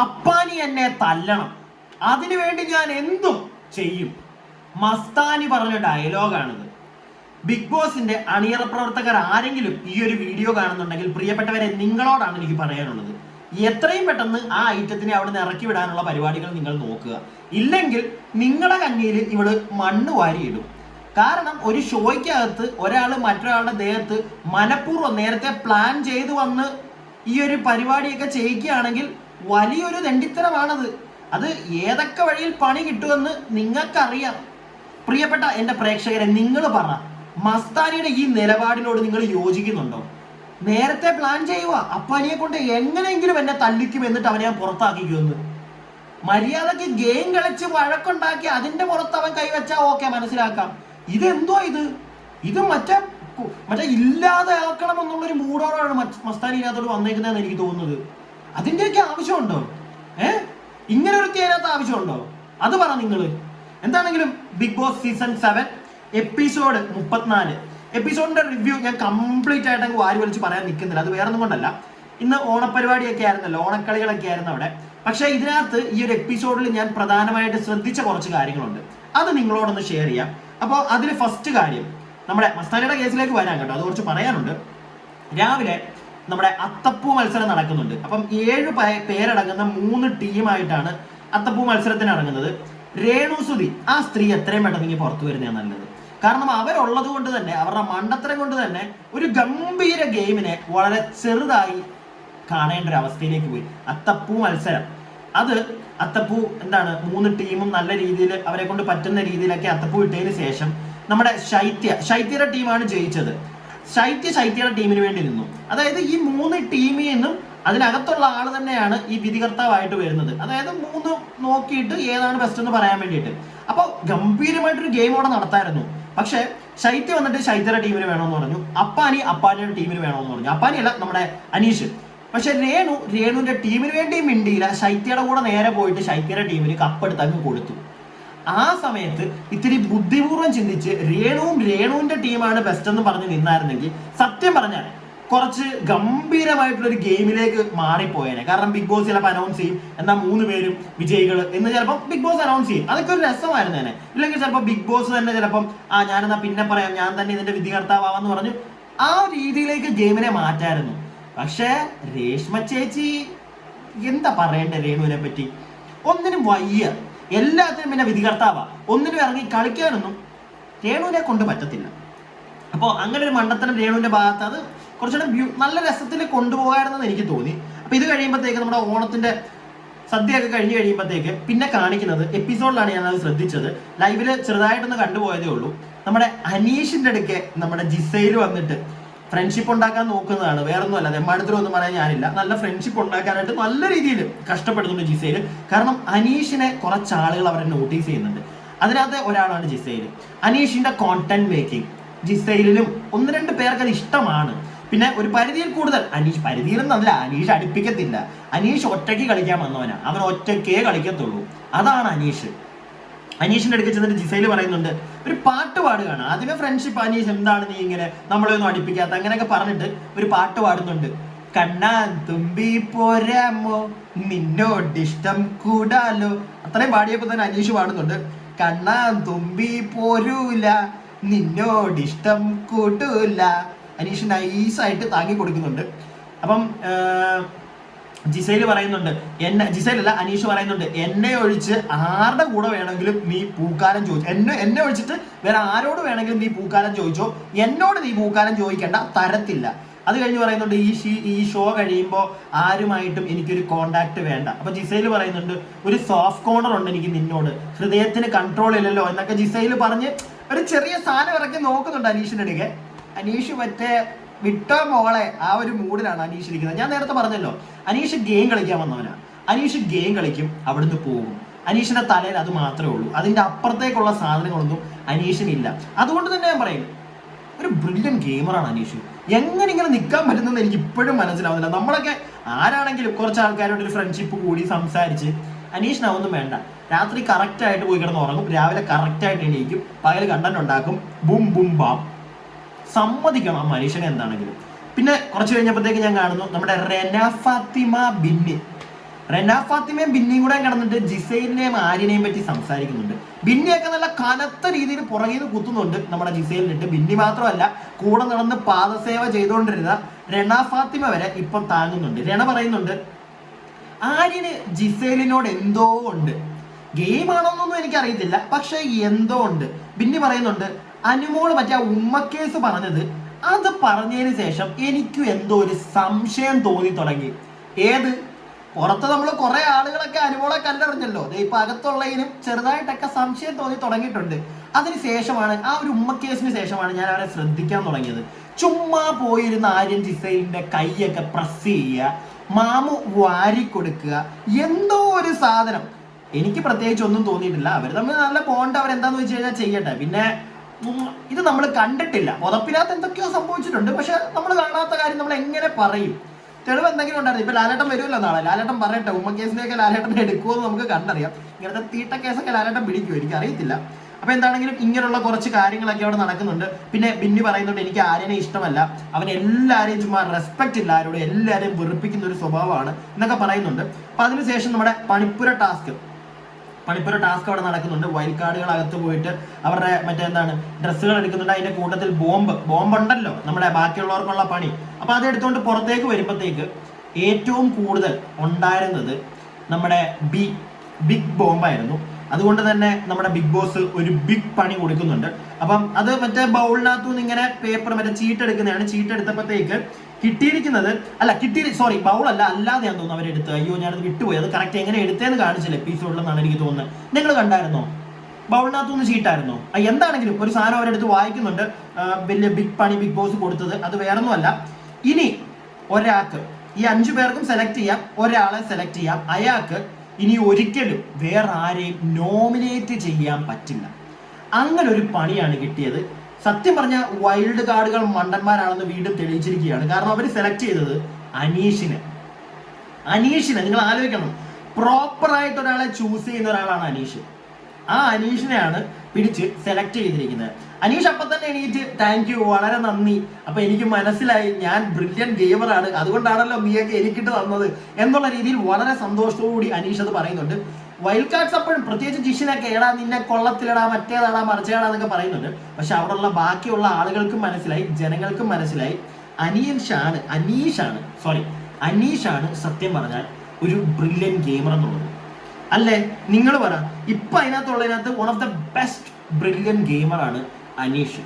അപ്പാനി എന്നെ തല്ലണം. അതിനു വേണ്ടി ഞാൻ എന്തും ചെയ്യും. മസ്താനി പറഞ്ഞ ഡയലോഗാണിത്. ബിഗ് ബോസിന്റെ അണിയറ പ്രവർത്തകർ ആരെങ്കിലും ഈ ഒരു വീഡിയോ കാണുന്നുണ്ടെങ്കിൽ പ്രിയപ്പെട്ടവരെ നിങ്ങളോടാണ് എനിക്ക് പറയാനുള്ളത്. എത്രയും പെട്ടെന്ന് ആ ഐറ്റത്തിനെ അവിടെ നിന്ന് ഇറക്കി വിടാനുള്ള പരിപാടികൾ നിങ്ങൾ നോക്കുക. ഇല്ലെങ്കിൽ നിങ്ങളുടെ കഞ്ഞിയിൽ ഇവൾ മണ്ണ് വാരിയിടും. കാരണം ഒരു ഷോയ്ക്കകത്ത് ഒരാൾ മറ്റൊരാളുടെ ദേഹത്ത് മനഃപൂർവം നേരത്തെ പ്ലാൻ ചെയ്തു വന്ന് ഈ ഒരു പരിപാടിയൊക്കെ ചെയ്യിക്കുകയാണെങ്കിൽ വലിയൊരു ദണ്ഡിത്തരമാണത്. അത് ഏതൊക്കെ വഴിയിൽ പണി കിട്ടുമെന്ന് നിങ്ങൾക്കറിയാം. പ്രിയപ്പെട്ട എന്റെ പ്രേക്ഷകരെ നിങ്ങൾ പറ മസ്താനിയുടെ ഈ നിലപാടിനോട് നിങ്ങൾ യോജിക്കുന്നുണ്ടോ? നേരത്തെ പ്ലാൻ ചെയ്യുക അപ്പാനിയെ കൊണ്ട് എങ്ങനെയെങ്കിലും എന്നെ തല്ലിക്കും എന്നിട്ട് അവനെ ഞാൻ പുറത്താക്കിക്കുമെന്ന്. മര്യാദയ്ക്ക് ഗെയിം കളിച്ച് വഴക്കുണ്ടാക്കി അതിന്റെ പുറത്ത് അവൻ കൈവച്ചാ ഓക്കെ മനസ്സിലാക്കാം. ഇതെന്തോ ഇത്? ഇത് മറ്റേ മറ്റേ ഇല്ലാതെ ആക്കണം എന്നുള്ളൊരു മൂടോടാണ് മസ്താനി ഇതിനകത്തോട് വന്നേക്കുന്നതെന്ന് എനിക്ക് തോന്നുന്നത്. അതിന്റെയൊക്കെ ആവശ്യമുണ്ടോ? ഏ? ഇങ്ങനെ ഒരു അതിനകത്ത് ആവശ്യമുണ്ടോ? അത് പറ നിങ്ങൾ എന്താണെങ്കിലും Big Boss season seven episode മുപ്പത്തിനാല്. എപ്പിസോഡിന്റെ റിവ്യൂ ഞാൻ കംപ്ലീറ്റ് ആയിട്ട് അങ്ങ് വാരി വലിച്ച് പറയാൻ നിൽക്കുന്നില്ല അത് വേറെ ഒന്നും കൊണ്ടല്ല. ഇന്ന് ഓണപരിപാടിയൊക്കെ ആയിരുന്നല്ലോ ഓണക്കളികളൊക്കെ ആയിരുന്നു അവിടെ. പക്ഷേ ഇതിനകത്ത് ഈ ഒരു എപ്പിസോഡിൽ ഞാൻ പ്രധാനമായിട്ട് ശ്രദ്ധിച്ച കുറച്ച് കാര്യങ്ങളുണ്ട്. അത് നിങ്ങളോടൊന്ന് ഷെയർ ചെയ്യാം. അപ്പോൾ അതിൽ ഫസ്റ്റ് കാര്യം നമ്മുടെ മസ്താനയുടെ കേസിലേക്ക് വരാൻ കേട്ടോ. അത് കുറച്ച് പറയാനുണ്ട്. രാവിലെ നമ്മുടെ അത്തപ്പൂ മത്സരം നടക്കുന്നുണ്ട്. അപ്പം ഏഴ് പേരടങ്ങുന്ന മൂന്ന് ടീമായിട്ടാണ് അത്തപ്പൂ മത്സരത്തിന് ഇറങ്ങുന്നത്. രേണുസുതി ആ സ്ത്രീ എത്രയും പെട്ടെന്ന് ഇങ്ങനെ പുറത്തു വരുന്നതാണ് നല്ലത്. കാരണം അവരുള്ളത് കൊണ്ട് തന്നെ അവരുടെ മണ്ടത്തരം കൊണ്ട് തന്നെ ഒരു ഗംഭീര ഗെയിമിനെ വളരെ ചെറുതായി കാണേണ്ട ഒരു അവസ്ഥയിലേക്ക് പോയി. അത്തപ്പൂ മത്സരം. അത് അത്തപ്പൂ എന്താണ് മൂന്ന് ടീമും നല്ല രീതിയിൽ അവരെ കൊണ്ട് പറ്റുന്ന രീതിയിലൊക്കെ അത്തപ്പൂ ഇട്ടതിന് ശേഷം നമ്മുടെ ശൈത്യ ശൈത്യയുടെ ടീമാണ് ജയിച്ചത്. ശൈത്യ ശൈത്യയുടെ ടീമിന് വേണ്ടി നിന്നു. അതായത് ഈ മൂന്ന് ടീമിൽ നിന്നും അതിനകത്തുള്ള ആൾ തന്നെയാണ് ഈ വിധികർത്താവായിട്ട് വരുന്നത്. അതായത് മൂന്ന് നോക്കിയിട്ട് ഏതാണ് ബെസ്റ്റ് എന്ന് പറയാൻ വേണ്ടിയിട്ട്. അപ്പോൾ ഗംഭീരമായിട്ടൊരു ഗെയിം അവിടെ നടത്തായിരുന്നു. പക്ഷേ ശൈത്യ വന്നിട്ട് ശൈത്യയുടെ ടീമിന് വേണമെന്ന് പറഞ്ഞു. അപ്പാനി അപ്പാനിയുടെ ടീമിന് വേണമെന്ന് പറഞ്ഞു. അപ്പാനി അല്ല നമ്മുടെ അനീഷ്. പക്ഷെ രേണു രേണുവിന്റെ ടീമിന് വേണ്ടിയും മിണ്ടിയില്ല. ശൈത്യയുടെ കൂടെ നേരെ പോയിട്ട് ശൈത്യയുടെ ടീമിന് കപ്പെടുത്ത് അങ്ങ് കൊടുത്തു. ആ സമയത്ത് ഇത്തിരി ബുദ്ധിപൂർവം ചിന്തിച്ച് രേണുവും രേണുവിന്റെ ടീമാണ് ബെസ്റ്റ് എന്ന് പറഞ്ഞ് നിന്നായിരുന്നെങ്കിൽ സത്യം പറഞ്ഞാൽ കുറച്ച് ഗംഭീരമായിട്ടുള്ള ഒരു ഗെയിമിലേക്ക് മാറിപ്പോയേനെ. കാരണം ബിഗ് ബോസ് ചിലപ്പോൾ അനൗൺസ് ചെയ്യും. എന്നാൽ മൂന്ന് പേരും വിജയികൾ എന്ന് ചിലപ്പോൾ ബിഗ് ബോസ് അനൗൺസ് ചെയ്യും. അതൊക്കെ ഒരു തന്നെ. ഇല്ലെങ്കിൽ ചിലപ്പോൾ ബിഗ് ബോസ് തന്നെ ചിലപ്പം ആ ഞാനെന്നാ പിന്നെ പറയാം. ഞാൻ തന്നെ ഇതിന്റെ വിധികർത്താവാന്ന് പറഞ്ഞു ആ രീതിയിലേക്ക് ഗെയിമിനെ മാറ്റായിരുന്നു. പക്ഷേ രേഷ്മ ചേച്ചി എന്താ പറയണ്ടേ രേണുവിനെ പറ്റി? ഒന്നിനും വയ്യ. എല്ലാത്തിനും പിന്നെ വിധികർത്താവാ. ഒന്നിനും ഇറങ്ങി കളിക്കാനൊന്നും രേണുവിനെ കൊണ്ട് പറ്റത്തില്ല. അപ്പോൾ അങ്ങനെ ഒരു മണ്ടത്തരം രേണുവിന്റെ ഭാഗത്ത് അത് കുറച്ചുകൂടെ നല്ല രസത്തിൽ കൊണ്ടുപോകാമായിരുന്നെന്ന് എനിക്ക് തോന്നി. അപ്പോൾ ഇത് കഴിയുമ്പോഴത്തേക്ക് നമ്മുടെ ഓണത്തിന്റെ സദ്യയൊക്കെ കഴിഞ്ഞ് കഴിയുമ്പോഴത്തേക്ക് പിന്നെ കാണിക്കുന്നത് എപ്പിസോഡിലാണ് ഞാൻ അത് ശ്രദ്ധിച്ചത്. ലൈവിൽ ചെറുതായിട്ടൊന്ന് കണ്ടുപോയതേ ഉള്ളൂ. നമ്മുടെ അനീഷിന്റെ അടുക്കെ നമ്മുടെ ജിസയിൽ വന്നിട്ട് ഫ്രണ്ട്ഷിപ്പ് ഉണ്ടാക്കാൻ നോക്കുന്നതാണ്. വേറൊന്നുമല്ല അല്ല എമ്മാടത്തിലൊന്നും പറയാൻ ഞാനില്ല. നല്ല ഫ്രണ്ട്ഷിപ്പ് ഉണ്ടാക്കാനായിട്ട് നല്ല രീതിയിൽ കഷ്ടപ്പെടുന്നുണ്ട് ജിസയിൽ കാരണം അനീഷിനെ കുറച്ച് ആളുകൾ അവരെ നോട്ടീസ് ചെയ്യുന്നുണ്ട്. അതിനകത്ത് ഒരാളാണ് ജിസയിൽ അനീഷിന്റെ കോണ്ടന്റ് മേക്കിംഗ് ജിസയിലും ഒന്ന് രണ്ട് പേർക്ക് അത് ഇഷ്ടമാണ്. പിന്നെ ഒരു പരിധിയിൽ കൂടുതൽ അനീഷ് പരിധിയിൽ അതില്ല അനീഷ് അടുപ്പിക്കത്തില്ല. അനീഷ് ഒറ്റയ്ക്ക് കളിക്കാൻ വന്നവനാ. അവൻ ഒറ്റയ്ക്കേ കളിക്കത്തുള്ളൂ. അതാണ് അനീഷ്. അനീഷിന്റെ അടുക്കൽ ചെന്നിട്ട് ജിസയിൽ പറയുന്നുണ്ട് ഒരു പാട്ട് പാടുകയാണ്. ആദ്യമേ ഫ്രണ്ട്ഷിപ്പ് അനീഷ് എന്താണ് നീ ഇങ്ങനെ നമ്മളെ ഒന്നും അടുപ്പിക്കാത്ത? അങ്ങനെയൊക്കെ പറഞ്ഞിട്ട് ഒരു പാട്ട് പാടുന്നുണ്ട്. കണ്ണാൻ തുമ്പി പോരാമോ? നിന്നോട് ഇഷ്ടം കൂടാലോ? അത്രയും പാടിയപ്പോ തന്നെ അനീഷ് പാടുന്നുണ്ട്. കണ്ണാൻ തുമ്പി പോരൂല നിന്നോട് ഇഷ്ടം കൂട്ടൂല അനീഷ് നൈസായിട്ട് താങ്ങി കൊടുക്കുന്നുണ്ട്. അപ്പം ജിസൈൽ പറയുന്നുണ്ട് എന്നെ ജിസൈൽ അല്ല അനീഷ് പറയുന്നുണ്ട് എന്നെ ഒഴിച്ച് ആരുടെ കൂടെ വേണമെങ്കിലും നീ പൂക്കാലം ചോദിച്ചു എന്നെ എന്നെ ഒഴിച്ചിട്ട് വേറെ ആരോട് വേണമെങ്കിലും നീ പൂക്കാലം ചോദിച്ചോ? എന്നോട് നീ പൂക്കാലം ചോദിക്കേണ്ട തരത്തില്ല. അത് കഴിഞ്ഞ് പറയുന്നുണ്ട് ഈ ഷീ ഈ ഷോ കഴിയുമ്പോൾ ആരുമായിട്ടും എനിക്കൊരു കോണ്ടാക്ട് വേണ്ട. അപ്പൊ ജിസൈൽ പറയുന്നുണ്ട് ഒരു സോഫ്റ്റ് കോർണർ ഉണ്ട് എനിക്ക് നിന്നോട്. ഹൃദയത്തിന് കൺട്രോൾ ഇല്ലല്ലോ. എന്നൊക്കെ ജിസൈൽ പറഞ്ഞ് ഒരു ചെറിയ സാധനം ഇറക്കി നോക്കുന്നുണ്ട് അടുക്കെ. അനീഷ് മറ്റേ വിട്ടോ മോളെ ആ ഒരു മൂഡിലാണ് അനീഷ് ഇരിക്കുന്നത്. ഞാൻ നേരത്തെ പറഞ്ഞല്ലോ അനീഷ് ഗെയിം കളിക്കാൻ വന്നവനാ. അനീഷ് ഗെയിം കളിക്കും അവിടുന്ന് പോകും. അനീഷിന്റെ തലയിൽ അത് മാത്രമേ ഉള്ളൂ. അതിന്റെ അപ്പുറത്തേക്കുള്ള സാധനങ്ങളൊന്നും അനീഷിനില്ല. അതുകൊണ്ട് തന്നെ ഞാൻ പറയും ഒരു ബ്രില്യൻ ഗെയിമറാണ് അനീഷ്. എങ്ങനെ ഇങ്ങനെ നിൽക്കാൻ പറ്റുന്നെന്ന് എനിക്ക് ഇപ്പോഴും മനസ്സിലാവുന്നില്ല. നമ്മളൊക്കെ ആരാണെങ്കിലും കുറച്ച് ആൾക്കാരോട് ഒരു ഫ്രണ്ട്ഷിപ്പ് കൂടി സംസാരിച്ച് അനീഷിനാവൊന്നും വേണ്ട. രാത്രി കറക്റ്റ് ആയിട്ട് പോയി കിടന്ന് ഉറങ്ങും. രാവിലെ കറക്റ്റ് ആയിട്ട് എണീക്കും. പകൽ കണ്ടന്റ് ഉണ്ടാക്കും. Boom boom bam. സമ്മതിക്കണം ആ മനുഷ്യനെ എന്താണെങ്കിലും. പിന്നെ കുറച്ച് കഴിഞ്ഞപ്പോഴത്തേക്ക് ഞാൻ കാണുന്നു നമ്മുടെ റെന ഫാത്തിമ ബിന്നി. റെന ബിന്നിയും കൂടെ കിടന്നിട്ട് ജിസൈലിനെയും ആര്യനെയും പറ്റി സംസാരിക്കുന്നുണ്ട്. ബിന്നിയൊക്കെ നല്ല കനത്ത രീതിയിൽ പുറകിൽ നിന്ന് കുത്തുന്നുണ്ട്. നമ്മുടെ ജിസൈലിനിട്ട് ബിന്നി മാത്രമല്ല കൂടെ നടന്ന് പാദസേവ ചെയ്തുകൊണ്ടിരുന്ന രണ ഫാത്തിമ വരെ ഇപ്പം താങ്ങുന്നുണ്ട്. രണ പറയുന്നുണ്ട് ആര്യന് ജിസേലിനോട് എന്തോ ഉണ്ട്. ഗെയിം ആണോന്നൊന്നും എനിക്കറിയത്തില്ല പക്ഷെ എന്തോ ഉണ്ട്. ബിന്നി പറയുന്നുണ്ട് അനുമോൾ മറ്റേ ആ ഉമ്മക്കേസ് പറഞ്ഞത് അത് പറഞ്ഞതിന് ശേഷം എനിക്കും എന്തോ ഒരു സംശയം തോന്നി തുടങ്ങി. ഏത്? പുറത്ത് നമ്മൾ കുറെ ആളുകളൊക്കെ അനുമോളെ കല്ലെറിഞ്ഞല്ലോ ദേ ഇപ്പൊ അകത്തുള്ളതിനും ചെറുതായിട്ടൊക്കെ സംശയം തോന്നി തുടങ്ങിയിട്ടുണ്ട്. അതിന് ശേഷമാണ് ആ ഒരു ഉമ്മക്കേസിന് ശേഷമാണ് ഞാൻ അവരെ ശ്രദ്ധിക്കാൻ തുടങ്ങിയത്. ചുമ്മാ പോയിരുന്ന ആര്യൻ ജിസൈലിന്റെ കൈയൊക്കെ പ്രസ് ചെയ്യുക മാമു വാരി കൊടുക്കുക എന്തോ ഒരു സാധനം. എനിക്ക് പ്രത്യേകിച്ച് ഒന്നും തോന്നിയിട്ടില്ല. അവർ തമ്മിൽ നല്ല ബോണ്ട് അവർ എന്താന്ന് വെച്ച് കഴിഞ്ഞാൽ ചെയ്യട്ടെ. പിന്നെ ഇത് നമ്മൾ കണ്ടിട്ടില്ല. പുതപ്പിനകത്ത് എന്തൊക്കെയോ സംഭവിച്ചിട്ടുണ്ട്. പക്ഷെ നമ്മൾ കാണാത്ത കാര്യം നമ്മൾ എങ്ങനെ പറയും? തെളിവ് എന്തെങ്കിലും ഉണ്ടായിരുന്നു? ഇപ്പൊ ലാലേട്ടൻ വരുമല്ലോ നാളെ. ലാലേട്ടൻ പറയട്ടെ ഉമ്മ കേസിനെയൊക്കെ ലാലേട്ടൻ എടുക്കുമോ എന്ന് നമുക്ക് കണ്ടറിയാം. ഇങ്ങനത്തെ തീട്ട കേസൊക്കെ ലാലേട്ടൻ പിടിക്കുമോ എനിക്ക് അറിയത്തില്ല അപ്പൊ എന്താണെങ്കിലും ഇങ്ങനെയുള്ള കുറച്ച് കാര്യങ്ങളൊക്കെ അവിടെ നടക്കുന്നുണ്ട്. പിന്നെ ബിന്നി പറയുന്നുണ്ട് എനിക്ക് ആര്യനെ ഇഷ്ടമല്ല. അവൻ എല്ലാവരെയും ചുമ്മാ റെസ്പെക്ട് ഇല്ല ആരോടും. എല്ലാവരെയും വെറുപ്പിക്കുന്ന ഒരു സ്വഭാവമാണ് എന്നൊക്കെ പറയുന്നുണ്ട്. അപ്പൊ അതിനുശേഷം നമ്മുടെ പണിപ്പുര ടാസ്ക്. പണിപ്പുര ടാസ്ക് അവിടെ നടക്കുന്നുണ്ട്. വൈൽഡ് കാർഡുകൾ അകത്ത് പോയിട്ട് അവരുടെ മറ്റേ എന്താണ് ഡ്രസ്സുകൾ എടുക്കുന്നുണ്ട്. അതിന്റെ കൂട്ടത്തിൽ ബോംബ്. ബോംബ് ഉണ്ടല്ലോ നമ്മുടെ ബാക്കിയുള്ളവർക്കുള്ള പണി. അപ്പൊ അത് എടുത്തുകൊണ്ട് പുറത്തേക്ക് വരുമ്പോഴത്തേക്ക് ഏറ്റവും കൂടുതൽ ഉണ്ടായിരുന്നത് നമ്മുടെ ബി ബിഗ് ബോംബായിരുന്നു അതുകൊണ്ട് തന്നെ നമ്മുടെ ബിഗ് ബോസ് ഒരു ബിഗ് പണി കൊടുക്കുന്നുണ്ട്. അപ്പം അത് മറ്റേ ബൗളിനകത്തു നിന്ന് ഇങ്ങനെ പേപ്പർ മറ്റേ ചീട്ട് എടുക്കുന്നതാണ് ചീട്ട് എടുത്തപ്പോഴത്തേക്ക് കിട്ടിയിരിക്കുന്നത് അല്ല കിട്ടി സോറി ബൗൾ അല്ല അല്ലാതെ ഞാൻ തോന്നുന്നു അവരെടുത്ത്. അയ്യോ ഞാനത് വിട്ടുപോയി. അത് കറക്റ്റ് എങ്ങനെ എടുത്തേന്ന് കാണിച്ചില്ല എപ്പിസോഡിലെന്നാണ് എനിക്ക് തോന്നുന്നത്. നിങ്ങൾ കണ്ടായിരുന്നോ? ബൗളിനകത്തുനിന്ന് ചീട്ടായിരുന്നോ എന്താണെങ്കിലും ഒരു സാധനം അവരെടുത്ത് വായിക്കുന്നുണ്ട്. വലിയ ബിഗ് പണി ബിഗ് ബോസ് കൊടുത്തത്. അത് വേറൊന്നുമല്ല. ഇനി ഒരാൾക്ക് ഈ അഞ്ചു പേർക്കും സെലക്ട് ചെയ്യാം. ഒരാളെ സെലക്ട് ചെയ്യാം. അയാൾക്ക് ഇനി ഒരിക്കലും വേറെ ആരെയും നോമിനേറ്റ് ചെയ്യാൻ പറ്റില്ല. അങ്ങനെ ഒരു പണിയാണ് കിട്ടിയത്. സത്യം പറഞ്ഞ വൈൽഡ് കാർഡുകൾ മണ്ടന്മാരാണെന്ന് വീണ്ടും തെളിയിച്ചിരിക്കുകയാണ്. കാരണം അവർ സെലക്ട് ചെയ്തത് അനീഷിനെ. അനീഷിനെ നിങ്ങൾ ആലോചിക്കണം. പ്രോപ്പർ ആയിട്ട് ഒരാളെ ചൂസ് ചെയ്യുന്ന ഒരാളാണ് അനീഷ്. ആ അനീഷിനെയാണ് പിടിച്ച് സെലക്ട് ചെയ്തിരിക്കുന്നത്. അനീഷ് അപ്പൊ തന്നെ എണീറ്റ് താങ്ക് യു വളരെ നന്ദി. അപ്പൊ എനിക്ക് മനസ്സിലായി ഞാൻ ബ്രില്യൻ ഗെയിമറാണ് അതുകൊണ്ടാണല്ലോ നീയൊക്കെ എനിക്കിട്ട് തന്നത്. എന്നുള്ള രീതിയിൽ വളരെ സന്തോഷത്തോടുകൂടി അനീഷ് അത് പറയുന്നുണ്ട്. വൈൽഡ് കാർഡ്സ് അപ്പോഴും പ്രത്യേകിച്ച് ജിഷിനൊക്കെ എടാ നിന്നെ കൊള്ളത്തിലടാ മറ്റേതാടാ മറിച്ചേടാ എന്നൊക്കെ പറയുന്നുണ്ട്. പക്ഷെ അവിടെയുള്ള ബാക്കിയുള്ള ആളുകൾക്കും മനസ്സിലായി ജനങ്ങൾക്കും മനസ്സിലായി. അനീഷാണ് അനീഷാണ് സോറി അനീഷാണ് സത്യം പറഞ്ഞാൽ ഒരു ബ്രില്യൻ ഗെയിമർ എന്നുള്ളത്. അല്ലേ? നിങ്ങൾ പറ ഇപ്പൊ അതിനകത്തുള്ളതിനകത്ത് one of the best brilliant ഗെയിമറാണ് Aneesh.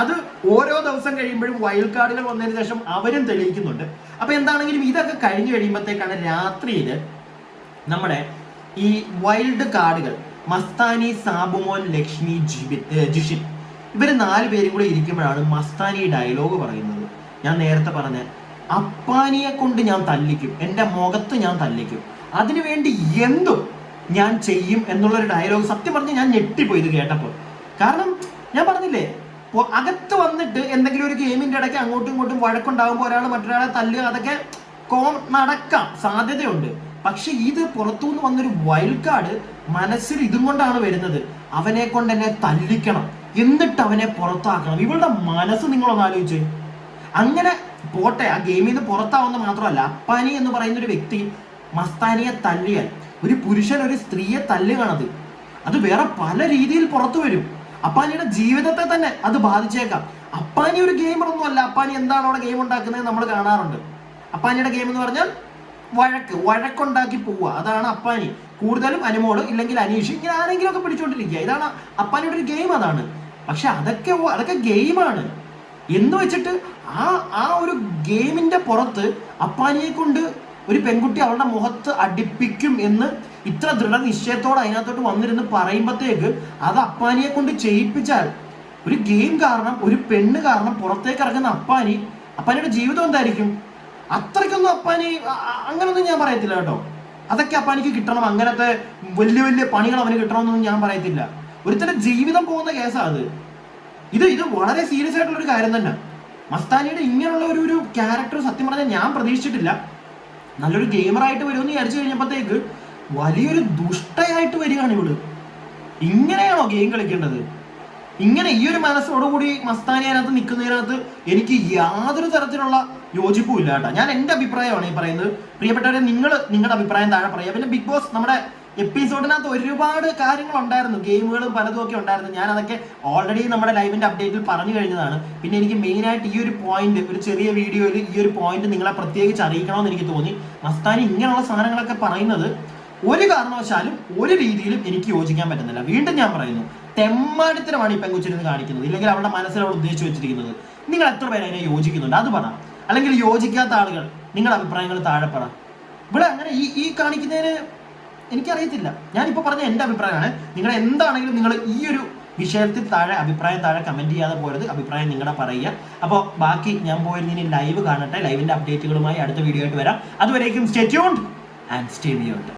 അത് ഓരോ ദിവസം കഴിയുമ്പോഴും വൈൽഡ് കാർഡുകൾ വന്നതിന് ശേഷം അവരും തെളിയിക്കുന്നുണ്ട്. അപ്പൊ എന്താണെങ്കിലും ഇതൊക്കെ കഴിഞ്ഞു കഴിയുമ്പോഴത്തേക്കാണ് രാത്രിയിൽ നമ്മുടെ ഈ വൈൽഡ് കാർഡുകൾ മസ്താനി സാബുമോൻ ലക്ഷ്മി ജിബിൻ ജിഷിൻ ഇവർ നാല് പേരും കൂടെ ഇരിക്കുമ്പോഴാണ് മസ്താനി ഡയലോഗ് പറയുന്നത്. ഞാൻ നേരത്തെ പറഞ്ഞ അപ്പാനിയെ കൊണ്ട് ഞാൻ തല്ലിക്കും എന്റെ മുഖത്ത് ഞാൻ തല്ലിക്കും. അതിനുവേണ്ടി എന്തും ഞാൻ ചെയ്യും എന്നുള്ളൊരു ഡയലോഗ് സത്യം പറഞ്ഞ് ഞാൻ ഞെട്ടിപ്പോയി ഇത് കേട്ടപ്പോൾ. കാരണം ഞാൻ പറഞ്ഞില്ലേ അകത്ത് വന്നിട്ട് എന്തെങ്കിലും ഒരു ഗെയിമിന്റെ ഇടയ്ക്ക് അങ്ങോട്ടും ഇങ്ങോട്ടും വഴക്കുണ്ടാകുമ്പോൾ ഒരാൾ മറ്റൊരാളെ തല്ലുക അതൊക്കെ കോം നടക്കാം സാധ്യതയുണ്ട്. പക്ഷെ ഇത് പുറത്തുനിന്ന് വന്നൊരു വൈൽഡ് കാർഡ് മനസ്സിൽ ഇതും കൊണ്ടാണ് വരുന്നത്. അവനെ കൊണ്ട് എന്നെ തല്ലിക്കണം. എന്നിട്ട് അവനെ പുറത്താക്കണം. ഇവളുടെ മനസ്സ് നിങ്ങളൊന്ന് ആലോചിച്ചേ. അങ്ങനെ പോട്ടെ ആ ഗെയിമിൽ നിന്ന് പുറത്താവുന്ന മാത്രമല്ല അപ്പാനി എന്ന് പറയുന്ന ഒരു വ്യക്തി മസ്താനിയെ തല്ലിയാൽ ഒരു പുരുഷൻ ഒരു സ്ത്രീയെ തല്ലുകയാണത്. അത് വേറെ പല രീതിയിൽ പുറത്തു വരും. അപ്പാനിയുടെ ജീവിതത്തെ തന്നെ അത് ബാധിച്ചേക്കാം. അപ്പാനി ഒരു അല്ല അപ്പാനി എന്താണ് അവിടെ ഗെയിം ഉണ്ടാക്കുന്നത് നമ്മൾ കാണാറുണ്ട്. അപ്പാനിയുടെ ഗെയിം എന്ന് പറഞ്ഞാൽ വഴക്ക് വഴക്കുണ്ടാക്കി പോവുക. അതാണ് അപ്പാനി. കൂടുതലും അനുമോൾ ഇല്ലെങ്കിൽ അനീഷ് ഇങ്ങനെ ആരെങ്കിലും ഒക്കെ പിടിച്ചോണ്ടിരിക്കുക. ഇതാണ് അപ്പാനിയുടെ ഒരു ഗെയിം അതാണ്. പക്ഷെ അതൊക്കെ അതൊക്കെ ഗെയിമാണ് എന്ന് വെച്ചിട്ട് ആ ആ ഒരു ഗെയിമിന്റെ പുറത്ത് അപ്പാനിയെ കൊണ്ട് ഒരു പെൺകുട്ടി അവളുടെ മുഖത്ത് അടിപ്പിക്കും എന്ന് ഇത്ര ദൃഢ ദൃഢനിശ്ചയത്തോടെ അതിനകത്തോട്ട് വന്നിരുന്ന് പറയുമ്പോഴത്തേക്ക് അത് അപ്പാനിയെ കൊണ്ട് ചെയ്യിപ്പിച്ചാൽ ഒരു ഗെയിം കാരണം ഒരു പെണ്ണ് കാരണം പുറത്തേക്ക് ഇറങ്ങുന്ന അപ്പാനി അപ്പാനിയുടെ ജീവിതം എന്തായിരിക്കും? അത്രയ്ക്കൊന്നും അപ്പാനി അങ്ങനൊന്നും ഞാൻ പറയത്തില്ല കേട്ടോ. അതൊക്കെ അപ്പാനിക്ക് കിട്ടണം. അങ്ങനത്തെ വലിയ വലിയ പണികൾ അവന് കിട്ടണമെന്നൊന്നും ഞാൻ പറയത്തില്ല. ഒരുത്തരുടെ ജീവിതം പോകുന്ന കേസാണ് അത്. ഇത് ഇത് വളരെ സീരിയസ് ആയിട്ടുള്ള ഒരു കാര്യം തന്നെ. മസ്താനിയുടെ ഇങ്ങനെയുള്ള ഒരു ഒരു ക്യാരക്ടർ സത്യം പറഞ്ഞാൽ ഞാൻ പ്രതീക്ഷിച്ചിട്ടില്ല. നല്ലൊരു ഗെയിമറായിട്ട് വരുമെന്ന് വിചാരിച്ചു കഴിഞ്ഞപ്പോഴത്തേക്ക് വലിയൊരു ദുഷ്ടയായിട്ട് വരികയാണ് ഇവൾ. ഇങ്ങനെയാണോ ഗെയിം കളിക്കേണ്ടത്? ഇങ്ങനെ ഈ ഒരു മനസ്സോടുകൂടി മസ്താനി അതിനകത്ത് നിൽക്കുന്നതിനകത്ത് എനിക്ക് യാതൊരു തരത്തിലുള്ള യോജിപ്പും ഇല്ല കേട്ടോ. ഞാൻ എന്റെ അഭിപ്രായമാണ് ഈ പറയുന്നത്. പ്രിയപ്പെട്ടവരെ നിങ്ങൾ നിങ്ങളുടെ അഭിപ്രായം താഴെ പറയുക. പിന്നെ ബിഗ് ബോസ് നമ്മുടെ എപ്പിസോഡിനകത്ത് ഒരുപാട് കാര്യങ്ങൾ ഉണ്ടായിരുന്നു ഗെയിമുകളും പലതും ഒക്കെ ഉണ്ടായിരുന്നു. ഞാൻ അതൊക്കെ ഓൾറെഡി നമ്മുടെ ലൈവിന്റെ അപ്ഡേറ്റിൽ പറഞ്ഞു കഴിഞ്ഞതാണ്. പിന്നെ എനിക്ക് മെയിൻ ആയിട്ട് ഈ ഒരു പോയിന്റ് ഒരു ചെറിയ വീഡിയോയിൽ ഈ ഒരു പോയിന്റ് നിങ്ങളെ പ്രത്യേകിച്ച് അറിയിക്കണമെന്ന് എനിക്ക് തോന്നി. മസ്താനി ഇങ്ങനെയുള്ള സാധനങ്ങളൊക്കെ പറയുന്നത് ഒരു കാരണവശാലും ഒരു രീതിയിലും എനിക്ക് യോജിക്കാൻ പറ്റുന്നില്ല. വീണ്ടും ഞാൻ പറയുന്നു തെമ്മാടിത്തരമാണ് ഈ പെങ്കുച്ചിരുന്ന് കാണിക്കുന്നത്. ഇല്ലെങ്കിൽ അവരുടെ മനസ്സിൽ ഉദ്ദേശിച്ച് വെച്ചിരിക്കുന്നത്. നിങ്ങൾ എത്ര പേരെ യോജിക്കുന്നുണ്ട്? അത് പറ. അല്ലെങ്കിൽ യോജിക്കാത്ത ആളുകൾ നിങ്ങളുടെ അഭിപ്രായങ്ങൾ താഴെ പറ. ഇവിടെ അങ്ങനെ ഈ ഈ കാണിക്കുന്നതിന് എനിക്കറിയത്തില്ല. ഞാനിപ്പോൾ പറഞ്ഞ എന്റെ അഭിപ്രായമാണ്. നിങ്ങൾ എന്താണെങ്കിലും നിങ്ങൾ ഈ ഒരു വിഷയത്തിൽ താഴെ അഭിപ്രായം താഴെ കമന്റ് ചെയ്യാതെ പോരുത്. അഭിപ്രായം നിങ്ങളുടെ പറയുക. അപ്പോൾ ബാക്കി ഞാൻ പോയിരുന്ന ലൈവ് കാണട്ടെ. ലൈവിന്റെ അപ്ഡേറ്റുകളുമായി അടുത്ത വീഡിയോ ആയിട്ട് വരാം. അതുവരേക്കും stay tuned and stay beyond